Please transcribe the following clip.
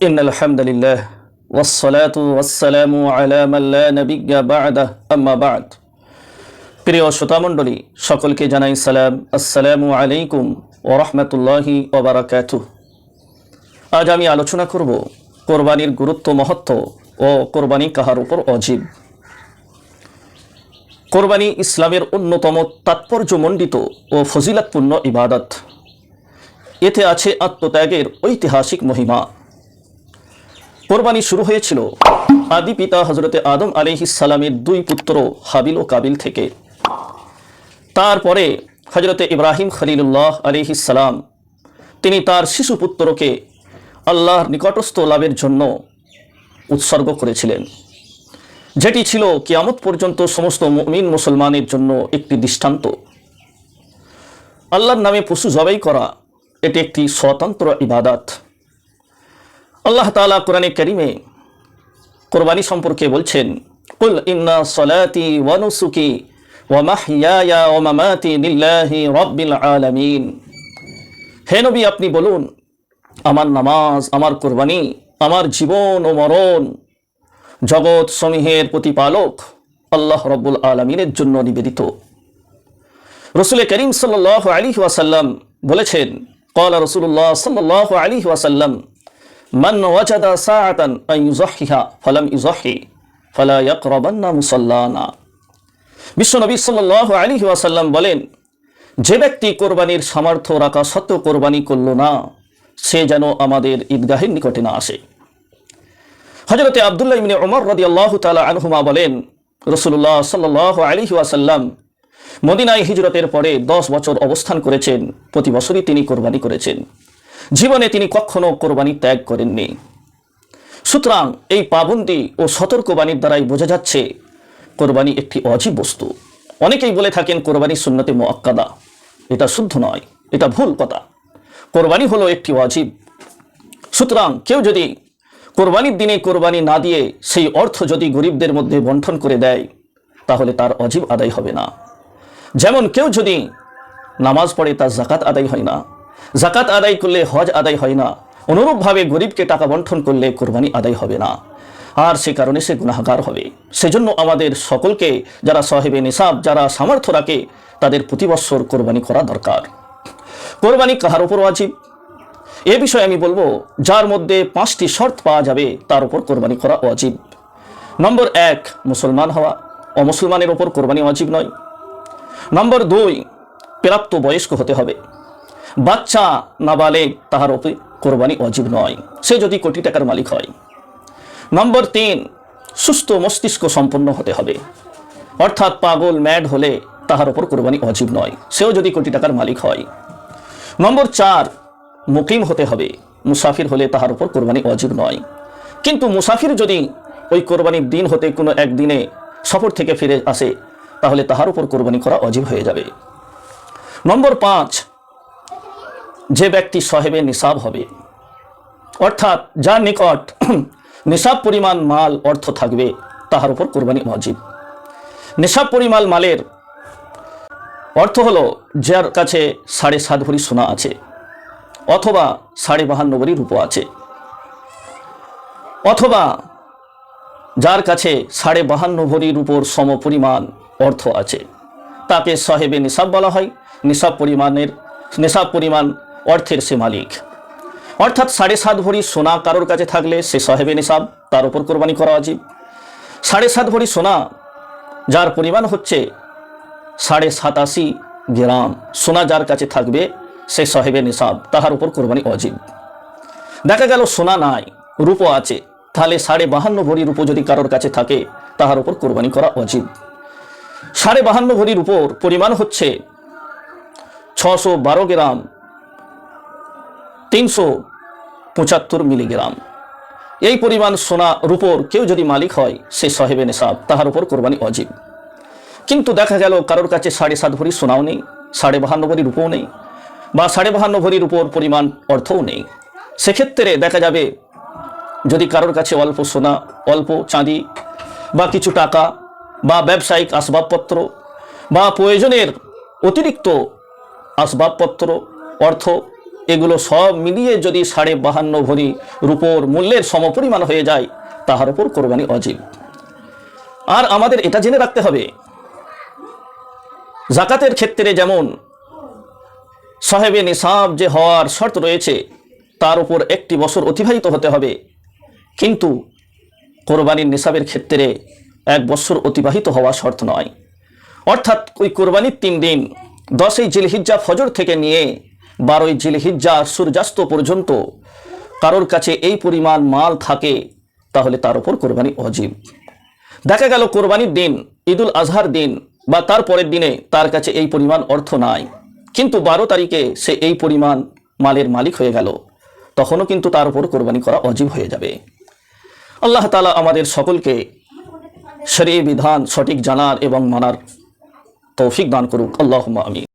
إن الحمد لله والصلاة والسلام على من لا نبي بعده أما بعد প্রিয় শ্রোতামণ্ডলী সকলকে জানাই সালাম আসসালামু আলাইকুম ও রহমতুল্লাহি ওবরাকাতু আজ আমি আলোচনা করব কোরবানির গুরুত্ব মহত্ব ও কোরবানি কাহার উপর অজীব কোরবানি ইসলামের অন্যতম তাৎপর্যমণ্ডিত ও ফজিলাতপূর্ণ ইবাদত এতে আছে আত্মত্যাগের ঐতিহাসিক মহিমা কোরবানি শুরু হয়েছিল। আদি পিতা হজরতে আদম আলিহিসালামের দুই পুত্র হাবিল ও কাবিল থেকে। তারপরে হজরতে ইব্রাহিম খলিলুল্লাহ আলিহিসালাম তিনি তার শিশু পুত্রকে আল্লাহর নিকটস্থ লাভের জন্য উৎসর্গ করেছিলেন। যেটি ছিল কিয়ামত পর্যন্ত সমস্ত মুমিন মুসলমানের জন্য একটি দৃষ্টান্ত। আল্লাহর নামে পশু জবাই করা, এটি একটি স্বতন্ত্র ইবাদাত। আল্লাহ তালা কোরআনে করিমে কোরবানি সম্পর্কে বলছেন, কুল ইন্না সলাতি ওয়া নুসুকি ওয়া মাহইয়ায়া ওয়া মামাতি লিল্লাহি রাব্বিল আলামিন। হে নবী, আপনি বলুন, আমার নামাজ, আমার কোরবানি, আমার জীবন ও মরণ জগৎ সমূহের প্রতিপালক আল্লাহ রব্বুল আলমিনের জন্য নিবেদিত। রসুল করিম সাল্লাহ আলী ওয়াসাল্লাম বলেছেন কলা রসুল্লাহ সাল্লাহ আলী ওয়াসাল্লাম মান ওয়াজাদা সাআতান ইউজাহিহা ফালাম ইউজাহি ফালা ইয়াকরাবান্না মুসাল্লানা। বিশ্বনবী সাল্লাল্লাহু আলাইহি ওয়াসাল্লাম বলেন, যে ব্যক্তি কোরবানির সামর্থ্য রাখা সত্ত্বেও কোরবানি করল না, সে যেন আমাদের ঈদগাহের নিকটে না আসে। হজরতে আবদুল্লাহ ইবনে ওমর রাদিয়াল্লাহু তাআলা আনহুমা বলেন রসুল্লাহ সাল্লাল্লাহু আলাইহি ওয়াসাল্লাম মদিনায় হিজরতের পরে দশ বছর অবস্থান করেছেন, প্রতি বছরই তিনি কোরবানি করেছেন। জীবনে তিনি কখনো কোরবানি ত্যাগ করেননি। সুতরাং এই পাবন্দি ও সতর্কবাণীর দ্বারাই বোঝা যাচ্ছে, কোরবানি একটি অজীব বস্তু। অনেকেই বলে থাকেন, কোরবানি সুন্নতে মোয়াক্কাদা এটা শুদ্ধ নয়, এটা ভুল কথা। কোরবানি হলো একটি অজীব। সুতরাং কেউ যদি কোরবানির দিনে কোরবানি না দিয়ে সেই অর্থ যদি গরিবদের মধ্যে বন্টন করে দেয়, তাহলে তার অজীব আদায় হবে না। যেমন কেউ যদি নামাজ পড়ে তার জাকাত আদায় হয় না জাকাত আদায় করলে হজ আদায় হয় না। অনুরূপভাবে গরিবকে টাকা বন্টন করলে কোরবানি আদায় হবে না। আর সে কারণে সে গুণাগার হবে। সেজন্য আমাদের সকলকে, যারা সাহেবে নিসাব, যারা সামর্থ্য রাখে, তাদের প্রতি বৎসর কোরবানি করা দরকার। কোরবানি কাহার উপর ওয়াজিব? এ বিষয়ে আমি বলব, যার মধ্যে পাঁচটি শর্ত পাওয়া যাবে, তার উপর কোরবানি করা ওয়াজিব। নম্বর এক, মুসলমান হওয়া। অমুসলমানের ওপর কোরবানি ওয়াজিব নয়। নম্বর দুই, প্রাপ্ত বয়স্ক হতে হবে। বাচ্চা নাবালেগ তাহার ওপরে কোরবানি অজীব নয়। সে যদি কোটি টাকার মালিক হয়। নম্বর তিন, সুস্থ মস্তিষ্ক সম্পন্ন হতে হবে। অর্থাৎ পাগল, ম্যাড হলে তাহার ওপর কোরবানি অজীব নয়। সেও যদি কোটি টাকার মালিক হয়। নম্বর চার, মুকিম হতে হবে। মুসাফির হলে তাহার উপর কোরবানি অজীব নয়। কিন্তু মুসাফির যদি ওই কোরবানির দিন হতে কোনো একদিনে সফর থেকে ফিরে আসে, তাহলে তাহার উপর কোরবানি করা অজীব হয়ে যাবে। নম্বর পাঁচ যে ব্যক্তি সাহেবে নিসাব হবে। অর্থাৎ যার নিকট নিসাব পরিমাণ মাল অর্থ থাকবে, তাহার উপর কোরবানি অজীব নিসাব পরিমাণ মালের অর্থ হলো যার কাছে সাড়ে সাত ভরি সোনা আছে, অথবা সাড়ে বাহান্ন ভরি রূপ আছে। অথবা যার কাছে সাড়ে বাহান্ন ভরির উপর সম পরিমাণ অর্থ আছে, তাকে সাহেবে নিসাব বলা হয়। নিসাব পরিমাণের নিসাব পরিমাণ অর্থের সে মালিক। অর্থাৎ সাড়ে সাত ভরি সোনা কারোর কাছে থাকলে সে সাহেবে নিসাব, তার উপর কোরবানি করা উচিত সাড়ে সাত ভরি সোনা, যার পরিমাণ হচ্ছে সাড়ে সাতাশি গ্রাম, সোনা যার কাছে থাকবে সে সাহেবে নিসাব, তাহার উপর কোরবানি অজীব। দেখা গেল সোনা নাই রূপ আছে, তাহলে সাড়ে বাহান্ন ভরি রূপ যদি কারোর কাছে থাকে, তাহার উপর কোরবানি করা অজীব। সাড়ে বাহান্ন ভরির উপর পরিমাণ হচ্ছে ছশো বারো গ্রাম তিনশো পঁচাত্তর মিলিগ্রাম। এই পরিমাণ সোনা রূপর কেউ যদি মালিক হয়, সে সাহেবে নেশাব, তাহার উপর কোরবানি অজীব। কিন্তু দেখা গেল কারোর কাছে সাড়ে সাত ভরি সোনাও নেই, সাড়ে বাহান্ন ভরি রূপও নেই, বা সাড়ে বাহান্ন ভরির উপর পরিমাণ অর্থও নেই। সেক্ষেত্রে দেখা যাবে, যদি কারোর কাছে অল্প সোনা, অল্প চাঁদি, বা কিছু টাকা, বা ব্যবসায়িক আসবাবপত্র, বা প্রয়োজনের অতিরিক্ত আসবাবপত্র, অর্থ এগুলো সব মিলিয়ে যদি সাড়ে বাহান্ন ভরি রূপোর মূল্যের সমপরিমাণ হয়ে যায়, তাহার উপর কোরবানি অজীব। আর আমাদের এটা জেনে রাখতে হবে, জাকাতের ক্ষেত্রে যেমন সাহেবে নিসাব যে হওয়ার শর্ত রয়েছে, তার উপর একটি বছর অতিবাহিত হতে হবে। কিন্তু কোরবানির নিসাবের ক্ষেত্রে এক বছর অতিবাহিত হওয়া শর্ত নয়। অর্থাৎ ওই কোরবানির তিন দিন, দশই জিলহিজ্জা ফজর থেকে নিয়ে বারোই জিলহিজ্জা সূর্যাস্ত পর্যন্ত। কারোর কাছে এই পরিমাণ মাল থাকে, তাহলে তার উপর কোরবানি অজীব। দেখা গেল কোরবানির দিন, ঈদুল আজহার দিন, বা তার পরের দিনে তার কাছে এই পরিমাণ অর্থ নাই। কিন্তু বারো তারিখে সে এই পরিমাণ মালের মালিক হয়ে গেল। তখনও কিন্তু তার উপর কোরবানি করা অজীব হয়ে যাবে। আল্লাহ তালা আমাদের সকলকে শরী বিধান সঠিক জানার এবং মানার তৌফিক দান করুক। আল্লাহ আমিন।